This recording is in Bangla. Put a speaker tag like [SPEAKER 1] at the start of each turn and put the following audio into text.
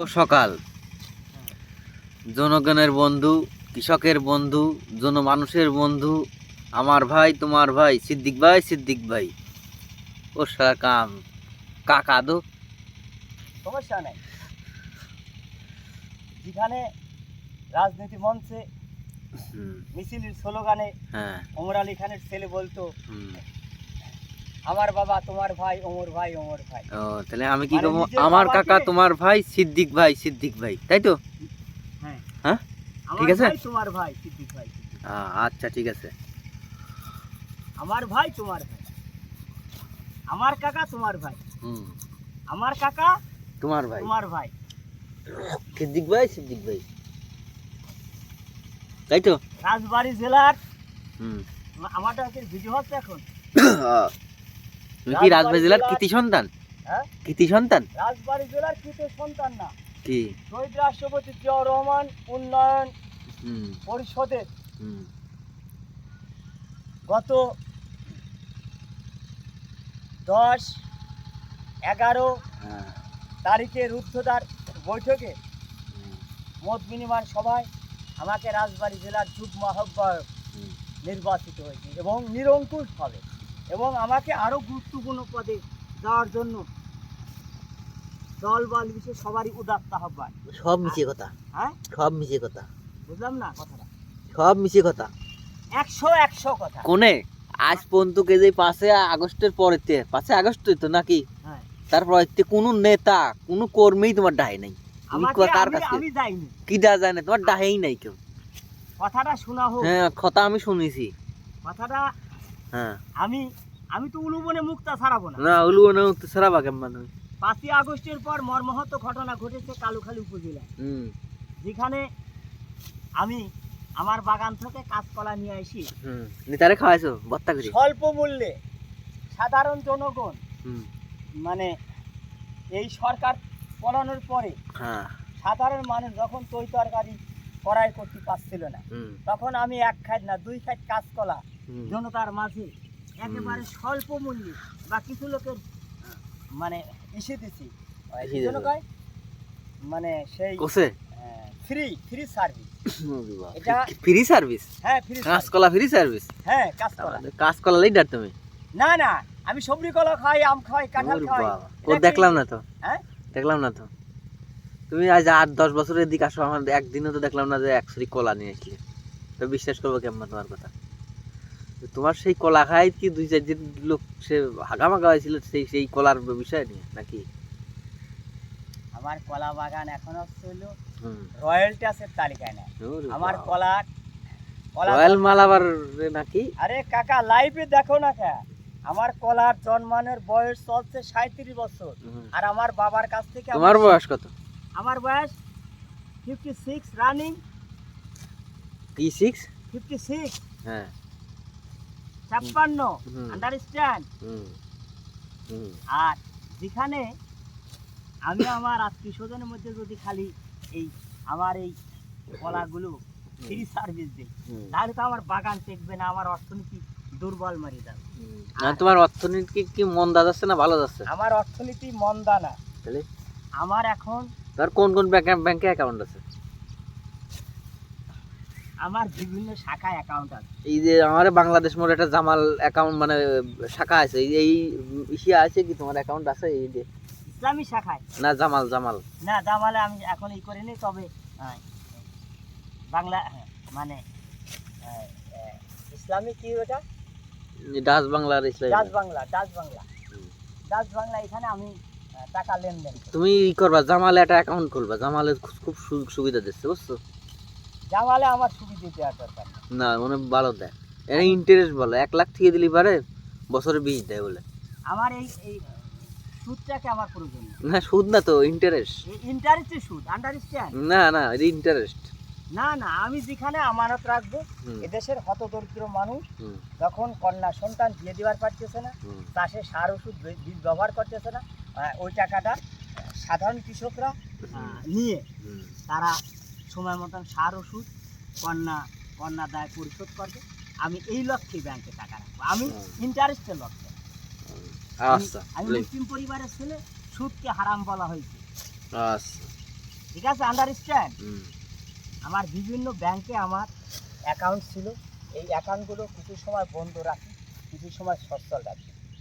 [SPEAKER 1] সকাল। জনগণের বন্ধু কৃষকের বন্ধু জনমানুষের বন্ধু আমার ভাই তোমার ভাই সিদ্দিক ভাই সিদ্দিক ভাই। ও কাম। কাকা দো।
[SPEAKER 2] সমস্যা নেই। যেখানে রাজনীতি মঞ্চে মিছিলের স্লোগানে
[SPEAKER 1] হ্যাঁ।
[SPEAKER 2] ওমর আলী খানের ছেলে বলতো। আমার বাবা তোমার ভাই ওমর ভাই ওমর ভাই।
[SPEAKER 1] ও তাহলে আমি কি
[SPEAKER 2] মানে
[SPEAKER 1] করব? আমার কাকা তোমার ভাই সিদ্দিক ভাই সিদ্দিক ভাই তাই তো?
[SPEAKER 2] হ্যাঁ।
[SPEAKER 1] হ্যাঁ? ঠিক আছে?
[SPEAKER 2] তোমার ভাই সিদ্দিক ভাই
[SPEAKER 1] আচ্ছা ঠিক আছে।
[SPEAKER 2] আমার ভাই তোমার ভাই। আমার কাকা তোমার ভাই।
[SPEAKER 1] হুম।
[SPEAKER 2] আমার কাকা
[SPEAKER 1] তোমার ভাই।
[SPEAKER 2] তোমার ভাই।
[SPEAKER 1] সিদ্দিক ভাই সিদ্দিক ভাই। তাই তো?
[SPEAKER 2] রাজবাড়ী জেলার
[SPEAKER 1] হুম।
[SPEAKER 2] আমারটা কি ভিডিও হচ্ছে এখন।
[SPEAKER 1] তুমি কি
[SPEAKER 2] রাজবাড়ী
[SPEAKER 1] জেলার কৃতি সন্তান?
[SPEAKER 2] হ্যাঁ?
[SPEAKER 1] কৃতি সন্তান?
[SPEAKER 2] রাজবাড়ী জেলার কৃত সন্তান না।
[SPEAKER 1] কি?
[SPEAKER 2] শহীদ রাষ্ট্রপতি জিয়াউর রহমান উন্নয়ন গত দশ এগারো
[SPEAKER 1] হ্যাঁ।
[SPEAKER 2] তারিখে রুদ্ধদ্বার বৈঠকে মত বিনিময় সভায় আমাকে রাজবাড়ী জেলার যুগ্ম আহ্বায়ক। নির্বাচিত হয়েছে এবং নিরঙ্কুশ হবে এবং আমাকে আরও গুরুত্বপূর্ণ পদে দেওয়ার জন্য দল বল বিশেষ সবারই উদাত্ত আহ্বান।
[SPEAKER 1] সব মিছে কথা।
[SPEAKER 2] হ্যাঁ?
[SPEAKER 1] সব মিছে কথা।
[SPEAKER 2] বুঝলাম না কথাটা?
[SPEAKER 1] সব মিছে কথা।
[SPEAKER 2] একশো একশো কথা।
[SPEAKER 1] কোনে? আজ পর্যন্ত কে যে পাঁচে আগস্টের পরেতে পাঁচে আগস্ট তো নাকি?
[SPEAKER 2] হ্যাঁ।
[SPEAKER 1] তারপর কোনো নেতা কোনো কর্মী তোমার ডাহে নাই। কার
[SPEAKER 2] আমি-
[SPEAKER 1] কাছে? কি ডা যায় না তোমার ডাহেই নাই কেউ।
[SPEAKER 2] কথাটা শোনা হোক।
[SPEAKER 1] হ্যাঁ কথা আমি শুনেছি।
[SPEAKER 2] কথাটা
[SPEAKER 1] হ্যাঁ।
[SPEAKER 2] আমি আমি তো উলুবনে মুক্তা ছাড়াবো না।
[SPEAKER 1] না উলু না তো সারাবা কেমন?
[SPEAKER 2] পাঁচই আগস্টের পর মর্মাহত ঘটনা ঘটেছে কালুখালী উপজেলায়
[SPEAKER 1] হুম।
[SPEAKER 2] যেখানে আমি আমার বাগান থেকে কাঁচকলা নিয়ে আসি।
[SPEAKER 1] হুম। নিতারে খাওয়াইছো? বত্তা করে?
[SPEAKER 2] স্বল্প মূল্যে। সাধারণ জনগণ।
[SPEAKER 1] হুম।
[SPEAKER 2] মানে এই সরকার পলানোর পরে
[SPEAKER 1] হ্যাঁ।
[SPEAKER 2] সাধারণ মানুষ যখন তৈ তরকারি করাই করতে পারছিল না তখন আমি এক খাট না দুই খাট কাঁচকলা। জনতার মাঝে একেবারে স্বল্প মূল্যে বা কিছু লোকের মানে ইসে দিছি? মানে সেই ফ্রি ফ্রি সার্ভিস এটা-
[SPEAKER 1] ফ্রি সার্ভিস
[SPEAKER 2] হ্যাঁ ফ্রি
[SPEAKER 1] কাঁচকলা ফ্রি সার্ভিস
[SPEAKER 2] হ্যাঁ কাঁচকলা।
[SPEAKER 1] কাঁচকলা লিডার তুমি?
[SPEAKER 2] না না আমি সবজি কলা খাই আম খাই কাঁঠাল খাই।
[SPEAKER 1] ও দেখলাম না তো?
[SPEAKER 2] হ্যাঁ?
[SPEAKER 1] দেখলাম না তো? তুমি আজ আট দশ বছরের দিকে আসো আমার একদিনও তো দেখলাম না যে এক কলা নিয়ে আসলে। তো বিশ্বাস করব কেমন তোমার কথা? তোমার সেই কলা খাই কি দুই চার দিন লোক সে হাগামাগা হয়েছিল সেই সেই কলার বিষয় নিয়ে নাকি?
[SPEAKER 2] আমার কলা বাগান এখন হচ্ছে হলো
[SPEAKER 1] হুম
[SPEAKER 2] রয়্যাল তালিকায় না আমার কলার কলা
[SPEAKER 1] রয়্যাল মাল আবার রে নাকি?
[SPEAKER 2] আরে কাকা লাইভে দেখো না কে? আমার কলার জন্মানোর বয়স চলছে সাঁত্রিশ বছর। আর আমার বাবার কাছ থেকে আমার-
[SPEAKER 1] বয়স কত?
[SPEAKER 2] আমার বয়স ফিফটি সিক্স রানিং
[SPEAKER 1] কি সিক্স
[SPEAKER 2] ফিফটি সিক্স
[SPEAKER 1] হ্যাঁ।
[SPEAKER 2] ছাপ্পান্ন। আন্ডারস্ট্যান্ড আর যেখানে আমি আমার আত্মীয় স্বজনের মধ্যে যদি খালি এই আমার এই কলাগুলো ফ্রি সার্ভিস দিই তাহলে তো আমার বাগান টেকবে না আমার অর্থনীতি দুর্বল মারি যাবে।
[SPEAKER 1] তোমার অর্থনীতি কি- মন্দা যাচ্ছে না ভালো যাচ্ছে?
[SPEAKER 2] আমার অর্থনীতি মন্দা না। আমার এখন
[SPEAKER 1] তার কোন কোন ব্যাংকে ব্যাংকে অ্যাকাউন্ট আছে?
[SPEAKER 2] আমার বিভিন্ন শাখায় অ্যাকাউন্ট আছে।
[SPEAKER 1] এই যে আমার বাংলাদেশ মোড়ে একটা জামাল অ্যাকাউন্ট মানে শাখা আছে। এই ইসিয়া আছে কি তোমার অ্যাকাউন্ট আছে? এই যে
[SPEAKER 2] ইসলামী শাখায়?
[SPEAKER 1] না জামাল জামাল।
[SPEAKER 2] না জামালে আমি এখন করিনি তবে বাংলা হ্যাঁ, মানে ইসলামী কি ওটা?
[SPEAKER 1] ডাচ বাংলার ইসলাম।
[SPEAKER 2] Dutch Bangla Dutch Bangla. Dutch Bangla এখানে আমি টাকা লেনদেন
[SPEAKER 1] তুমি ই করবা জামালে একটা অ্যাকাউন্ট খুলবা। জামালে খুব- খুব সুযোগ সুবিধা দিচ্ছে বুঝছ?
[SPEAKER 2] জামালে আমার সুবিধা দেওয়ার দরকার
[SPEAKER 1] না মানে ভালো দেয়। এটা ইন্টারেস্ট বলে এক লাখ থেকে দিলি পারে বছরে বিশ দেয় বলে।
[SPEAKER 2] আমার এই এই সুদটাকে আমার প্রয়োজন
[SPEAKER 1] না সুদ না তো ইন্টারেস্ট
[SPEAKER 2] ইন্টারেস্টের সুদ আন্ডারস্ট্যান্ড
[SPEAKER 1] না না এটা ইন্টারেস্ট
[SPEAKER 2] না না আমি যেখানে আমানত রাখব এদেশের হতদরিদ্র মানুষ যখন কন্যা সন্তান দিয়ে দেওয়ার পারতেছে না চাষে সার ওষুধ বীজ ব্যবহার করতেছে না ওই টাকাটা সাধারণ কৃষকরা নিয়ে তারা সময় মতন সার ওষুধ কন্যা কন্যা দায় পরিশোধ করবে। আমি এই লক্ষ্যে ব্যাংকে টাকা রাখব। আমি ইন্টারেস্টের লক্ষ্যে।
[SPEAKER 1] আচ্ছা
[SPEAKER 2] আমি
[SPEAKER 1] বলি।
[SPEAKER 2] মুসলিম পরিবারের ছেলে সুদকে হারাম বলা হয়েছে।
[SPEAKER 1] আচ্ছা।
[SPEAKER 2] ঠিক আছে আন্ডারস্ট্যান্ড আমার বিভিন্ন ব্যাংকে আমার অ্যাকাউন্ট ছিল। এই অ্যাকাউন্টগুলো কিছু সময় বন্ধ রাখি কিছু সময় সচ্ছল রাখি।